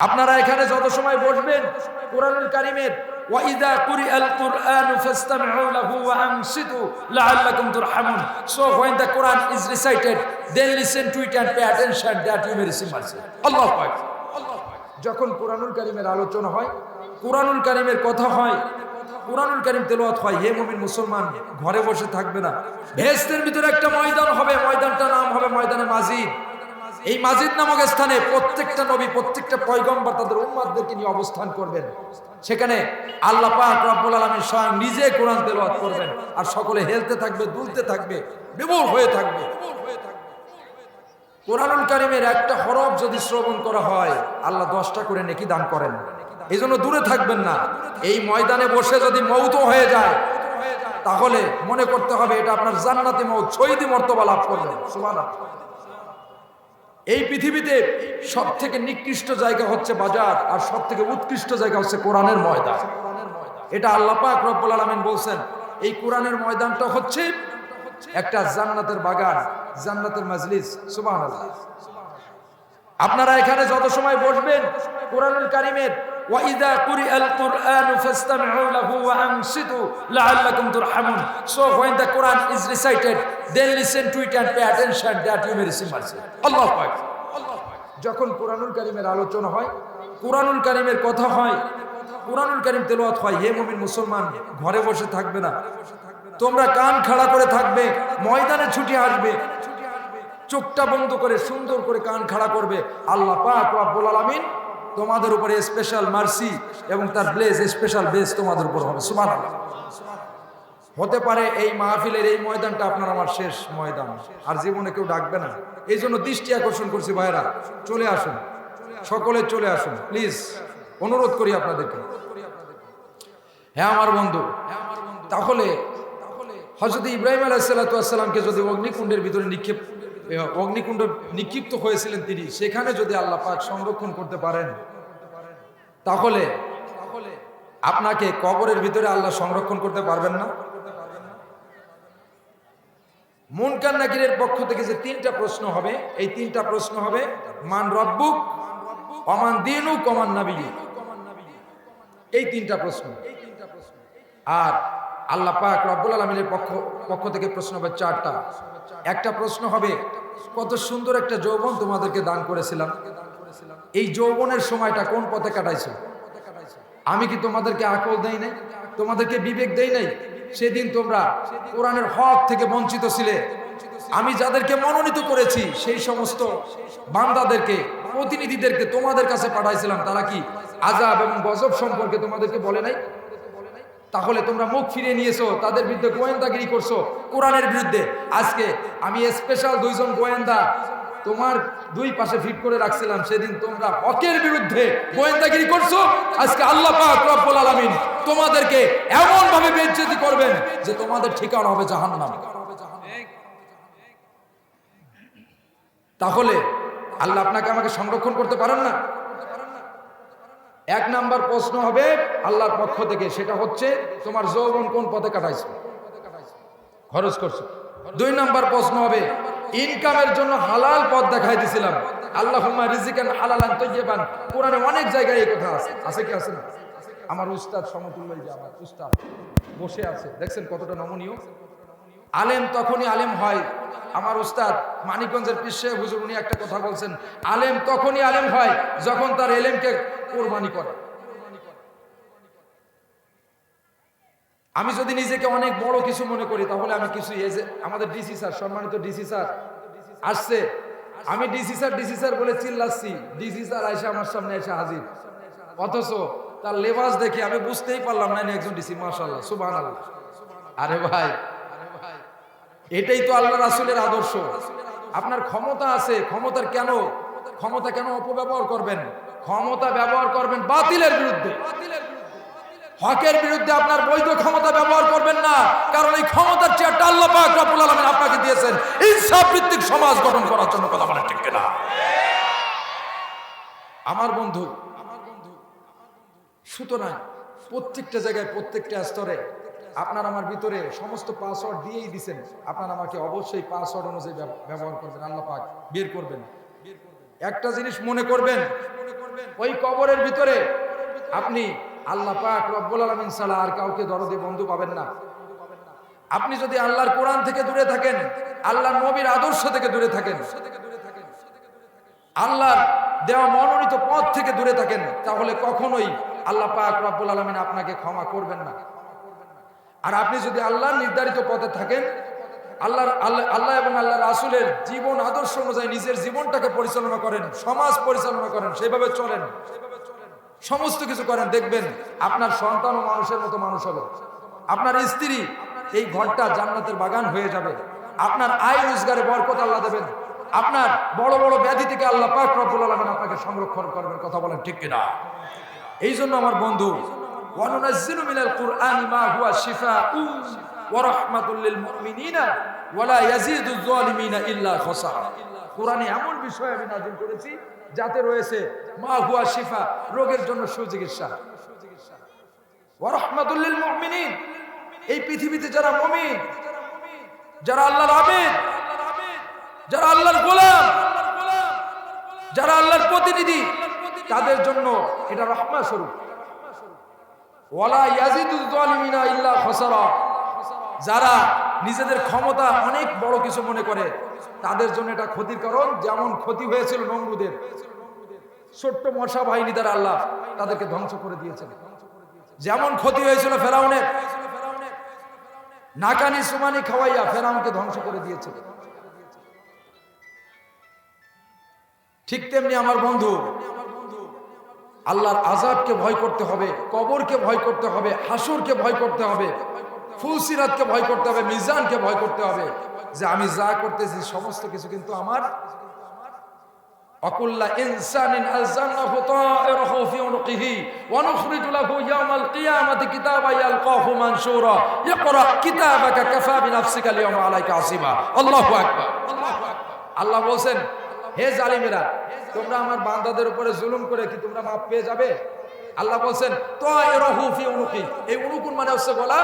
আপনারা এখানে যত সময় বসবেন, কোরআনুল কারিমের তুরহামুন। সো যখন কোরআনুল কারিমের আলোচনা হয়, কোরআনুল কারিমের কথা হয়, কোরআনুল কারিম তেলাওয়াত হয়, হে মুমিন মুসলমান, ঘরে বসে থাকবে না। ভেস্তের ভিতরে একটা ময়দান হবে, ময়দানটার নাম হবে ময়দানে মাজিদ। এই মাজিদ নামক স্থানে প্রত্যেকটা নবী, প্রত্যেকটা পয়গম্বর তাদের উম্মাদদেরকে নিয়ে অবস্থান করবেন। সেখানে আল্লাহ পাক রব্বুল আলামিন স্বয়ং নিজে কোরআন তেলাওয়াত করবেন। আর সকলে হেলতে থাকবে, দুলতে থাকবে বিমূল হয়ে থাকবে। কোরআনুল কারিমের একটা হরফ যদি শ্রবণ করা হয়, আল্লাহ দশটা করে নেকি দান করেন। এই জন্য দূরে থাকবেন না। এই ময়দানে বসে যদি মৌত হয়ে যায়, তাহলে মনে করতে হবে এটা আপনার জান্নাতি মৌত, শহীদি মর্তবা লাভ করবেন সুবহানাল্লাহ। এই পৃথিবীতে সব থেকে নিকৃষ্ট জায়গা হচ্ছে বাজার, আর সব থেকে উৎকৃষ্ট জায়গা হচ্ছে কোরআনের ময়দান। এটা আল্লাহ পাক রব্বুল আলামিন বলছেন, এই কোরআনের ময়দানটা হচ্ছে একটা জান্নাতের বাগান, জান্নাতের মাজলিস, সুবহানাল্লাহ। আপনারা এখানে যত সময় বসবেন, কোরআনুল কারিমের কুরিআল কুরআন ফাসতামিউ লাহু ওয়া আনসিতু লাআল্লাকুম তুরহামুন so when the quran is recited, then listen to it and pay attention that you may receive mercy. আকবার যখন কোরআনুল কারিমের আলোচনা হয়, কোরআনুল কারিমের কথা হয়, কোরআনুল কারিম তেলাওয়াত হয়, হে মুসলমান, ঘরে বসে থাকবে না। তোমরা কান খাড়া করে থাকবে, ময়দানে ছুটি আসবে। চোখটা বন্ধ করে সুন্দর করে কান খাড়া করবে। আল্লাহ পাক রব্বুল আলামিন তোমাদের উপরে স্পেশাল মার্সি এবং তার ব্লেস স্পেশাল বেস তোমাদের উপর হবে। সুবহানাল্লাহ। হতে পারে এই মাহফিলের এই ময়দানটা আপনার আমার শেষ ময়দান। আর জীবনে কেউ ডাকবে না। এই জন্য দৃষ্টি আকর্ষণ করছি ভাইরা চলে আসুন। সকলে চলে আসুন। প্লিজ অনুরোধ করি আপনাদেরকে। হ্যাঁ আমার বন্ধু, তাহলে হজরত ইব্রাহিম আলাইসাল্লাতামকে যদি অগ্নিকুণ্ডের ভিতরে নিক্ষেপ অগ্নিকুণ্ড নিক্ষিপ্ত হয়েছিলেন তিনি। সেখানে যদি আল্লাহ পাক সংরক্ষণ করতে পারেন, তাহলে আপনাকে কবরের ভিতরে আল্লাহ সংরক্ষণ করতে পারবেন না। মুনকার নাকিরের পক্ষ থেকে যে তিনটা প্রশ্ন হবে, এই তিনটা প্রশ্ন হবে, মান রব্বুক অমান দিনু কমান নাবি এই তিনটা প্রশ্ন। আর আল্লাহ পাক রব্বুল আলমিনের পক্ষ পক্ষ থেকে প্রশ্ন হবে চারটা। একটা প্রশ্ন হবে, কত সুন্দর একটা যৌবন তোমাদেরকে দান করেছিলাম। এই যৌবনের সময়টা কোন পথে কাটাইছো? আমি কি তোমাদেরকে আকল দেই নাই? তোমাদেরকে বিবেক দেই নাই? সেদিন তোমরা কোরআনের হক থেকে বঞ্চিত ছিলে। আমি যাদেরকে মনোনীত করেছি, সেই সমস্ত বান্দাদেরকে, প্রতিনিধিদেরকে তোমাদের কাছে পাঠাইছিলাম। তারা কি আজাব এবং গজব সম্পর্কে তোমাদেরকে বলে নাই? তাহলে তোমরা মুখ ফিরিয়ে নিয়েছো, তাদের বিরুদ্ধে গোয়েন্দাগিরি করছ। কোরআনের বিরুদ্ধে। আজকে আমি স্পেশাল দুইজন গোয়েন্দা তোমার দুই পাশে ফিট করে রাখছিলাম, সেদিন তোমরা হকের বিরুদ্ধে গোয়েন্দাগিরি করছ। আজকে আল্লাহ পাক রব্বুল আলামিন তোমাদেরকে এমন ভাবে করবেন যে তোমাদের ঠিকানা হবে জাহান্নাম। তাহলে আল্লাহ আপনাকে আমাকে সংরক্ষণ করতে পারেন না? এক নাম্বার প্রশ্ন হবে আল্লাহর পক্ষ থেকে, সেটা হচ্ছে তোমার যৌবন কোন পথে কাটাইছো? খরচ করছ। দুই নাম্বার প্রশ্ন হবে ইনকামের জন্য হালাল পথ দেখাই দিছিলাম। আল্লাহ রিজিকান হালালান তৈবান কোরআনে অনেক জায়গায় এই কথা আছে। আছে কি আছে না? আমার উস্তাদ সমতুল্য আমার উস্তাদ, বসে আছে। দেখছেন কতটা নমনীয়? আলেম তখনই আলেম হয়। আমার উস্তাদ মানিকগঞ্জের পিসে হুজুর, উনি একটা কথা বলছেন, আলেম তখনই আলেম হয় যখন তার এলেমকে কোরবানি করে। আমি যদি নিজেকে অনেক বড় কিছু মনে করি, তাহলে আমি কিছু আমাদের ডিসি স্যার, সম্মানিত ডিসি স্যার আসছে। আমি ডিসি স্যার ডিসি স্যার বলে চিল্লাচ্ছি। ডিসি স্যার আইসে আমার সামনে এসে হাজির। অথচ তার লেবাস দেখে আমি বুঝতেই পারলাম না একজন ডিসি মার্শাল্লাহ সুবাহ আরে ভাই এটাই তো আল্লাহ রাসুলের আদর্শ। আপনার ক্ষমতা আছে, ক্ষমতার কেন? ক্ষমতা কেন অপব্যবহার করবেন? ক্ষমতা ব্যবহার করবেন বাতিলের বিরুদ্ধে। হকের বিরুদ্ধে আপনার বৈধ ক্ষমতা ব্যবহার করবেন না, কারণ এই ক্ষমতার চেয়ারটা আল্লাহ পাক রব্বুল আপনাকে দিয়েছেন। ইনসাফ ভিত্তিক সমাজ গঠন করার জন্য, কথা বলেন ঠিক কিনা? আমার বন্ধু, সুতরাং প্রত্যেকটা জায়গায়, প্রত্যেকটা স্তরে আপনার আমার ভিতরে সমস্ত পাসওয়ার্ড দিয়েই দিছেন। আপনার আমাকে অবশ্যই পাসওয়ার্ড অনুযায়ী ব্যবহার করবেন, আল্লাহ পাক বের করবেন। একটা জিনিস মনে করবেন, ওই কবরের ভিতরে আপনি আল্লাহ পাক রব্বুল আলমিন সালা আর কাউকে দরদে বন্ধু পাবেন না। আপনি যদি আল্লাহর কোরআন থেকে দূরে থাকেন, আল্লাহর নবীর আদর্শ থেকে দূরে থাকেন, আল্লাহর দেওয়া মনোনীত পথ থেকে দূরে থাকেন, তাহলে কখনোই আল্লাহ পাক রব্বুল আলমিন আপনাকে ক্ষমা করবেন না। আর আপনি যদি আল্লাহর নির্ধারিত পথে থাকেন, আল্লাহর, আল্লাহ এবং আল্লাহ রাসুলের জীবন আদর্শ অনুযায়ী নিজের জীবনটাকে পরিচালনা করেন, সমাজ পরিচালনা করেন, সেভাবে চলেন। সমস্ত কিছু করেন, দেখবেন আপনার সন্তান ও মানুষের মতো মানুষ হবে। আপনার স্ত্রী এই ঘরটা জান্নাতের বাগান হয়ে যাবে। আপনার আয় রোজগারে বরকত আল্লাহ দেবেন। আপনার বড় বড় ব্যাধি থেকে আল্লাহ পাক রব্বুল আপনাকে সংরক্ষণ করবেন, কথা বলেন ঠিক কিনা? এই জন্য আমার বন্ধু মা হুয়া শিফাউ ওয়া রাহমাতুল লিল মুমিনিনা ওয়া লা ইয়াজিদুজ জালিমিনা ইল্লা খাসারা কোরআনে এমন বিষয় আমি নাযিল করেছি, যাতে রয়েছে মা হুয়া শিফা, রোগের জন্য সুচিকিৎসা। ওয়া রাহমাতুল লিল মুমিনিন, এই পৃথিবীতে যারা মুমিন, যারা আল্লাহর আবেদ যারা আল্লাহর গোলাম, যারা আল্লাহর প্রতিনিধি, তাদের জন্য এটা রহমা স্বরূপ। যারা নিজেদের ক্ষমতা অনেক বড় কিছু মনে করে, তাদের জন্য এটা ক্ষতির কারণ, যেমন ক্ষতি হয়েছিল নমরুদের। ছোট্ট মশা বাহিনী দ্বারা আল্লাহ তাদেরকে ধ্বংস করে দিয়েছেন। যেমন ক্ষতি হয়েছিল ফেরাউনের। নাকানি সুমানি খাওয়াইয়া ফেরাউনকে ধ্বংস করে দিয়েছে। ঠিক তেমনি আমার বন্ধু আল্লাহর আজাবকে ভয় করতে হবে, কবরকে ভয় করতে হবে, হাসুরকে ভয় করতে হবে, ফুলসিরাতকে ভয় করতে হবে, মিজানকে ভয় করতে হবে। যে আমি যা করতেছি, সমস্ত কিছু কিন্তু আমার। আল্লাহু বলেন হে জালিমেরা তোমরা আমার বান্দাদের উপরে জুলুম করে কি তোমরা মাপ পেয়ে যাবে? আল্লাহ বলছেন তায়রাহু ফি উনকি। এই উনুকুন মানে হচ্ছে গলা।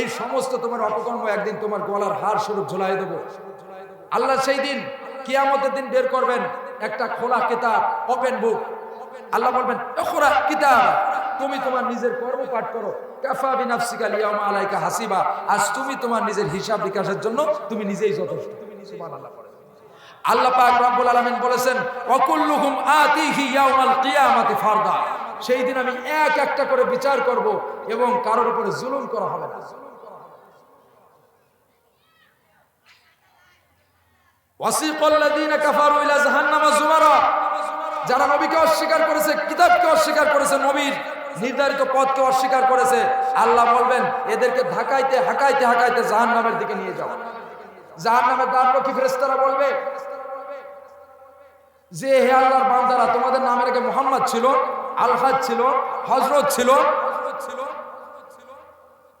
এই সমস্ত তোমার অপকর্ম একদিন তোমার গলার হার স্বরূপ ঝুলাই দেবো। আল্লাহ সেই দিন কিয়ামতের দিন বের করবেন একটা খোলা কিতাব ওপেন বুক আল্লাহ বলবেন খোলা কিতাব তুমি তোমার নিজের কর্ম পাঠ করো। কাফা বিনাফসিকা লিয়াউমা আলাইকা হাসিবা। আজ তুমি তোমার নিজের হিসাব বিকাশের জন্য তুমি নিজেই যথেষ্ট। সুবহানাল্লাহ। পড়েন। আল্লাহ পাক রব্বুল আলামিন বলেছেন ওয়াকুল্লুহুম আতিহি ইয়াউমাল কিয়ামাতি ফারদা। সেই দিন আমি এক একটা করে বিচার করব এবং কারোর উপরে জুলুম করা হবে না। যারা নবীকে অস্বীকার করেছে, কিতাবকে অস্বীকার করেছে, নবীর নির্ধারিত পথকে অস্বীকার করেছে, আল্লাহ বলবেন, এদেরকে ঢাকাইতে, হাকাইতে হাকাইতে জাহান্নামের দিকে নিয়ে যাও। জাহান্নামের দ্বাররক্ষী ফেরেশতারা বলবে, যে হে আল্লাহর বান্দারা, তোমাদের নামের আগে মোহাম্মদ ছিল, আলহাজ ছিল হজরত ছিল,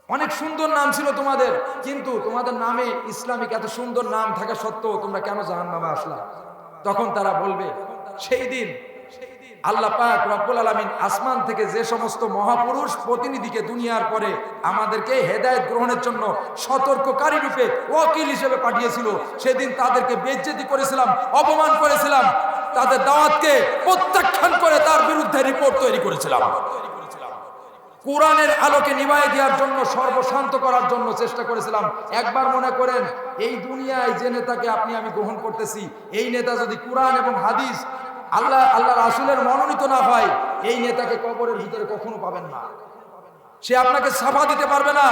অনেক সুন্দর নাম ছিল তোমাদের, কিন্তু তোমাদের নামে ইসলামিক এত সুন্দর নাম থাকা সত্ত্বেও তোমরা কেন জাহান নামে আসলা? তখন তারা বলবে, সেই দিন আল্লাহ পাক রব্বুল আলমিন আসমান থেকে যে সমস্ত মহাপুরুষ প্রতিনিধিকে দুনিয়ার পরে আমাদেরকে হেদায়েত গ্রহণের জন্য সতর্ককারী রূপে ওকিল হিসেবে পাঠিয়েছিল, সেদিন তাদেরকে বেজ্জেতি করেছিলাম, অপমান করেছিলাম, তাদের দাওয়াতকে প্রত্যাখ্যান করে তার বিরুদ্ধে রিপোর্ট তৈরি করেছিলাম। কোরআনের আলোকে নিভাই দেওয়ার জন্য, সর্বশান্ত করার জন্য চেষ্টা করেছিলাম। একবার মনে করেন, এই দুনিয়ায় যে নেতাকে আপনি আমি গ্রহণ করতেছি, এই নেতা যদি কোরআন এবং হাদিস আল্লাহ আল্লাহ রাসুলের মনোনীত না হয়, এই নেতাকে কবরের ভিতরে কখনো পাবেন না। সে আপনাকে সাফা দিতে পারবে না।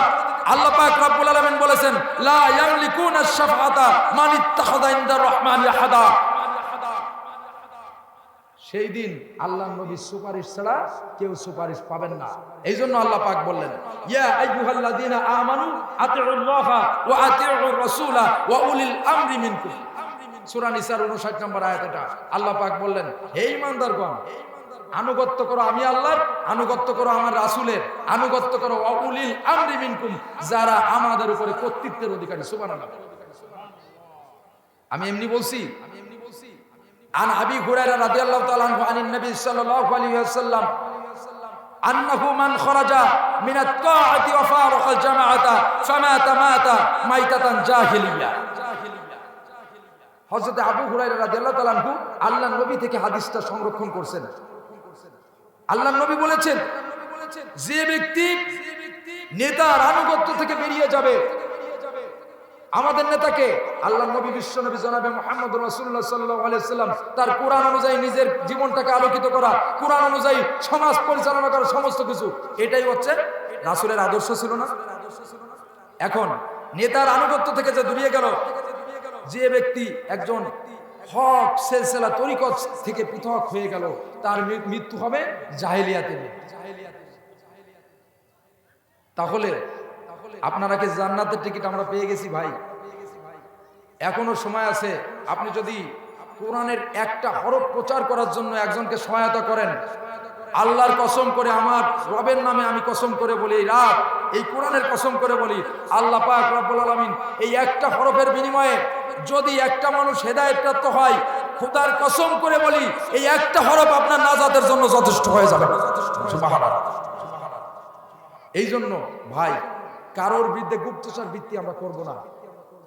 আল্লাহ পাক রব্বুল আলামিন বলেছেন, লা ইয়ামলিকুনা আশ-শাফাআতা মান ইত্তাখাযা ইনদার রহমানি আহাদা। সেই দিন আল্লাহ নবীর সুপারিশ ছাড়া কেউ সুপারিশ পাবেন না। এই জন্য আল্লাহ পাক বললেন, ইয়া আইয়ুহাল্লাযীনা আমানু আতিউল্লাহা ওয়া আতিউর রাসূলা ওয়া উলিল আমরি মিনকুম। সূরা নিসার 59 নম্বর আয়াত এটা আল্লাহ পাক বললেন হে ঈমানদারগণ আনুগত্য করো আমি আল্লাহর আনুগত্য করো আমার রাসূলের আনুগত্য করো ওয়া উলিল আমরি মিনকুম যারা আমাদের উপরে কর্তৃত্বের অধিকারী সুবহানাল্লাহ আমি এমনি বলছি আমি এমনি বলছি عن ابي هريره رضي الله تعالى عنه عن النبي صلى الله عليه وسلم انه من خرج من الطاعه وفارق الجماعه فمات مات ميته جاهليه হজরত আবু হুরাই আনহু আল্লাহ নবী থেকে হাদিসটা সংরক্ষণ করছেন। আল্লাহ নবী বলেছেন, যে ব্যক্তি নেতার আনুগত্য থেকে বেরিয়ে যাবে, আমাদের নেতাকে আল্লাহ নবী, বিশ্ব নবী জনাবে মোহাম্মদ আলাইহি সাল্লাম তার কোরআন অনুযায়ী নিজের জীবনটাকে আলোকিত করা, কোরআন অনুযায়ী সমাজ পরিচালনা করা সমস্ত কিছু, এটাই হচ্ছে রাসূলের আদর্শ ছিল না। এখন নেতার আনুগত্য থেকে যে দূরিয়ে গেল যে ব্যক্তি একজন হক সেলসেলা তরিকত থেকে পৃথক হয়ে গেল, তার মৃত্যু হবে জাহেলিয়াতে তাহলে আপনারা কি জান্নাতের টিকিট আমরা পেয়ে গেছি ভাই? এখনও সময় আছে, আপনি যদি কোরআনের একটা হরফ প্রচার করার জন্য একজনকে সহায়তা করেন। আল্লাহর কসম করে আমার রবের নামে আমি কসম করে বলি রাত, এই কোরআনের কসম করে বলি, আল্লাহ পাক রব্বুল আলামিন এই একটা হরফের বিনিময়ে যদি একটা মানুষ হেদায়েত প্রাপ্ত হয়, খোদার কসম করে বলি, এই একটা হরফ আপনার নাজাতের জন্য যথেষ্ট হয়ে যাবে এই জন্য ভাই, কারোর বিরুদ্ধে গুপ্তচর বৃত্তি আমরা করব না।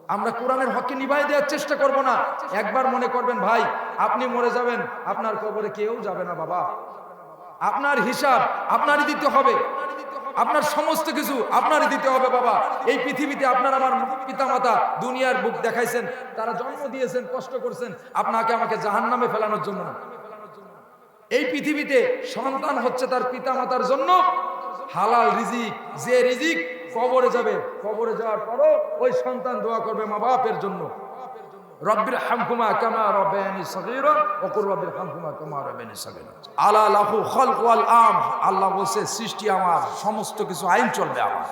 আমরা কোরআনের হককে নিভাই দেওয়ার চেষ্টা করব না। একবার মনে করবেন, ভাই, আপনি মরে যাবেন, আপনার কবরে কেউ যাবে না, বাবা। আপনার হিসাব আপনারই দিতে হবে। আপনার সমস্ত কিছু আপনারই দিতে হবে, বাবা। এই পৃথিবীতে আপনার আমার পিতামাতা দুনিয়ার বুক দেখাইছেন, তারা জন্ম দিয়েছেন, কষ্ট করছেন, আপনাকে আমাকে জাহান নামে ফেলানোর জন্য এই পৃথিবীতে সন্তান হচ্ছে তার পিতামাতার জন্য। হালাল রিজিক, যে রিজিক কবরে যাবে, কবরে যাওয়ার পরও ওই সন্তান দোয়া করবে মা বাপের জন্য। রব্বির হামকুমা কামা রব্বায়ানি সগীরা ওয়া কুর রব্বির হামকুমা কামা রব্বায়ানি সগীরা। আলা লাহু খালক ওয়াল আম, আল্লাহ বলছে, সৃষ্টি আমার, সমস্ত কিছু আইন চলবে আমার।